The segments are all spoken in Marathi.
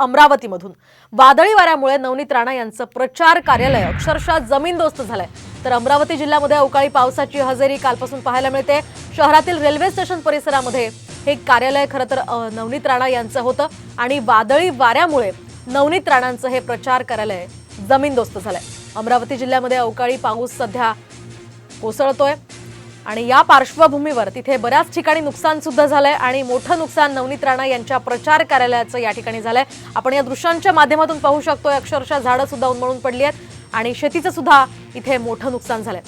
अमरावतीमधून. वादळी वाऱ्यामुळे नवनीत राणा यांचं प्रचार कार्यालय अक्षरशः जमीनदोस्त झालंय. तर अमरावती जिल्ह्यामध्ये अवकाळी पावसाची हजेरी कालपासून पाहायला मिळते. शहरातील रेल्वे स्टेशन परिसरामध्ये हे कार्यालय खरं तर नवनीत राणा यांचं होतं आणि वादळी वाऱ्यामुळे नवनीत राणांचं हे प्रचार कार्यालय जमीनदोस्त झालंय. अमरावती जिल्ह्यामध्ये अवकाळी पाऊस सध्या कोसळतोय. आणि या पार्श्वभूमीवर तिथे बऱ्याच ठिकाणी नुकसान सुद्धा झालंय आणि मोठं नुकसान नवनीत राणा यांच्या प्रचार कार्यालयाचं या ठिकाणी झालंय. आपण या दृश्यांच्या माध्यमातून पाहू शकतोय अक्षरशः झाडं सुद्धा उन्मळून पडली आहेत आणि शेतीचं सुद्धा इथे मोठं नुकसान झालंय.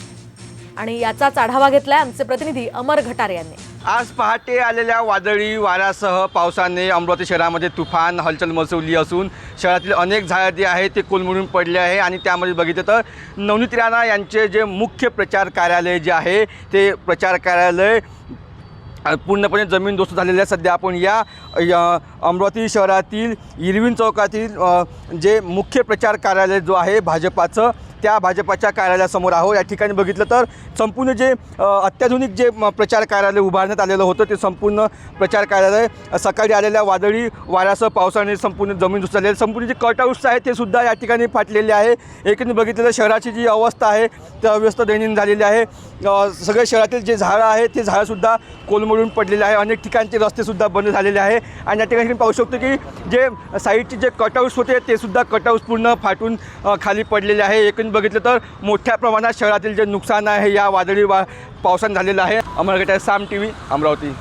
आणि याचाच आढावा घेतलाय आमचे प्रतिनिधी अमर घटारे यांनी. आज पहाटे आलेल्या वादळी वाऱ्यासह पावसाने अमरावती शहरामध्ये तुफान हलचल मचवली असून शहरातील अनेक झाडं जे आहे ते कोलमडून पडले आहे आणि त्यामध्ये बघितलं तर नवनीत राणा यांचे जे मुख्य प्रचार कार्यालय जे आहे ते प्रचार कार्यालय पूर्णपणे जमीन दोस्त झालेले आहे सध्या आपण या या अमरावती शहरातील इरविन चौकातील जे मुख्य प्रचार कार्यालय जो आहे भाजपाचं त्या भाजपाच्या कार्यालयासमोर आहो. या ठिकाणी बघितलं तर संपूर्ण जे अत्याधुनिक जे म, प्रचार कार्यालय उभारण्यात आलेलं होतं ते संपूर्ण प्रचार कार्यालय सकाळी आलेल्या वादळी वाऱ्यासह पावसाने संपूर्ण जमीन दुसत आहे. संपूर्ण जे कटआउट्स आहे ते सुद्धा या ठिकाणी फाटलेले आहे. एकूण बघितलं तर शहराची जी अवस्था आहे ती अव्यस्त दैनंदिन झालेली आहे. सगळे शहरातील जे झाडं आहे ते झाडंसुद्धा कोलमडून पडलेले आहे. अनेक ठिकाणचे रस्तेसुद्धा बंद झालेले आहे. आणि या ठिकाणी पाहू शकतो की जे साईडचे जे कटआउट्स होते ते सुद्धा कटआउट्स पूर्ण फाटून खाली पडलेले आहे. एकूण बघितलं तर मोठ्या प्रमाणात शहरातील जे नुकसान आहे या वादळी वा पावसानं झालेलं आहे. अमरगटा साम टी व्ही अमरावती.